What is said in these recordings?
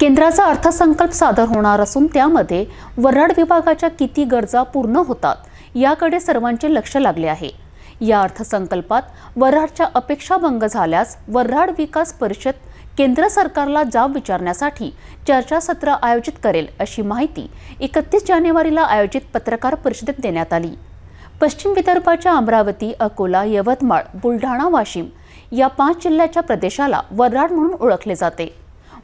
केंद्राचा अर्थसंकल्प सादर होणार असून त्यामध्ये वऱ्हाड विभागाच्या किती गरजा पूर्ण होतात याकडे सर्वांचे लक्ष लागले आहे. या अर्थसंकल्पात वऱ्हाडच्या अपेक्षा भंग झाल्यास वऱ्हाड विकास परिषद केंद्र सरकारला जाब विचारण्यासाठी चर्चासत्र आयोजित करेल अशी माहिती एकतीस जानेवारीला आयोजित पत्रकार परिषदेत देण्यात आली. पश्चिम विदर्भाच्या अमरावती अकोला यवतमाळ बुलढाणा वाशिम या पाच जिल्ह्याच्या प्रदेशाला वऱ्हाड म्हणून ओळखले जाते.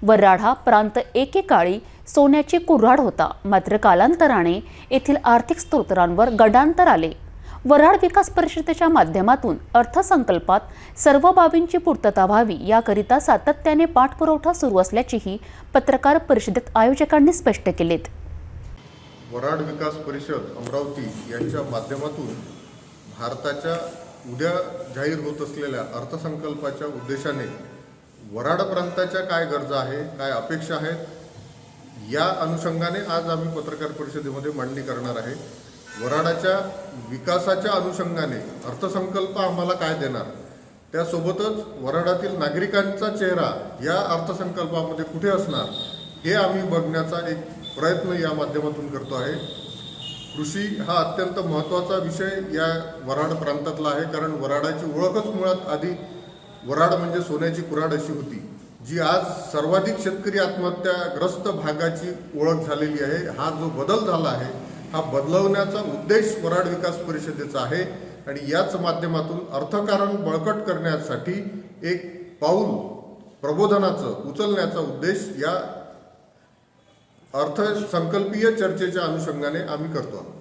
वऱ्हाड हा प्रांत एकेकाळी सोन्याची कुऱ्हाड होता. मात्र कालांतराने येथील आर्थिक स्तोत्रांवर गडांतर आले. वऱ्हाड विकास परिषदेच्या माध्यमातून अर्थसंकल्पात सर्व बाबींची पूर्तता व्हावी याकरिता सातत्याने पाठपुरवठा सुरू असल्याचीही पत्रकार परिषदेत आयोजकांनी स्पष्ट केलेत. वराड विकास परिषद अमरावती यांच्या माध्यमातून भारताच्या उद्या जाहीर होत असलेल्या अर्थसंकल्पाच्या उद्देशाने वराड प्रांताच्या काय गरजा आहे काय अपेक्षा आहेत या अनुषंगाने आज आम्ही पत्रकार परिषदेमध्ये मांडणी करणार आहे. वराडाच्या विकासाच्या अनुषंगाने अर्थसंकल्प आम्हाला काय देणार? त्यासोबतच वराडातील नागरिकांचा चेहरा या अर्थसंकल्पामध्ये कुठे असणार हे आम्ही बघण्याचा एक प्रयत्न या माध्यमातून करतो आहे. कृषी हा अत्यंत महत्त्वाचा विषय या वराड प्रांतातला आहे कारण वराडाची ओळखच मुळात आधी वराड म्हणजे सोन्याची कुऱ्हाड अशी होती जी आज सर्वाधिक शेतकरी आत्महत्याग्रस्त भागाची ओळख झालेली आहे. हा जो बदल झाला आहे हा बदलवण्याचा उद्देश वराड विकास परिषदेचा आहे आणि याच माध्यमातून अर्थकारण बळकट करण्यासाठी एक पाऊल प्रबोधनाचं उचलण्याचा उद्देश या अर्थसंकल्पीय चर्चेच्या अनुषंगाने आम्ही करतो आहोत.